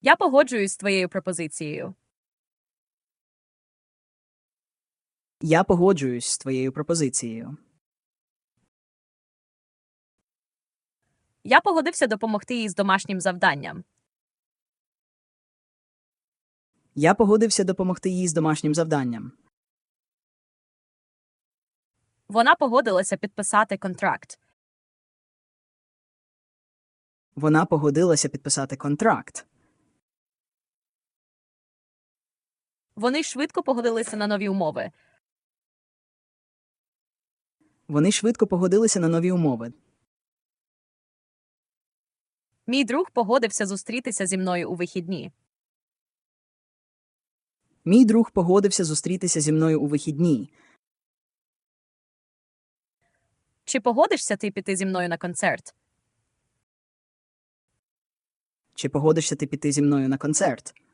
Я погоджуюсь з твоєю пропозицією. Я погоджуюсь з твоєю пропозицією. Я погодився допомогти їй з домашнім завданням. Я погодився допомогти їй з домашнім завданням. Вона погодилася підписати контракт. Вона погодилася підписати контракт. Вони швидко погодилися на нові умови. Вони швидко погодилися на нові умови. Мій друг погодився зустрітися зі мною у вихідні. Мій друг погодився зустрітися зі мною у вихідні. Чи погодишся ти піти зі мною на концерт? Чи погодишся ти піти зі мною на концерт?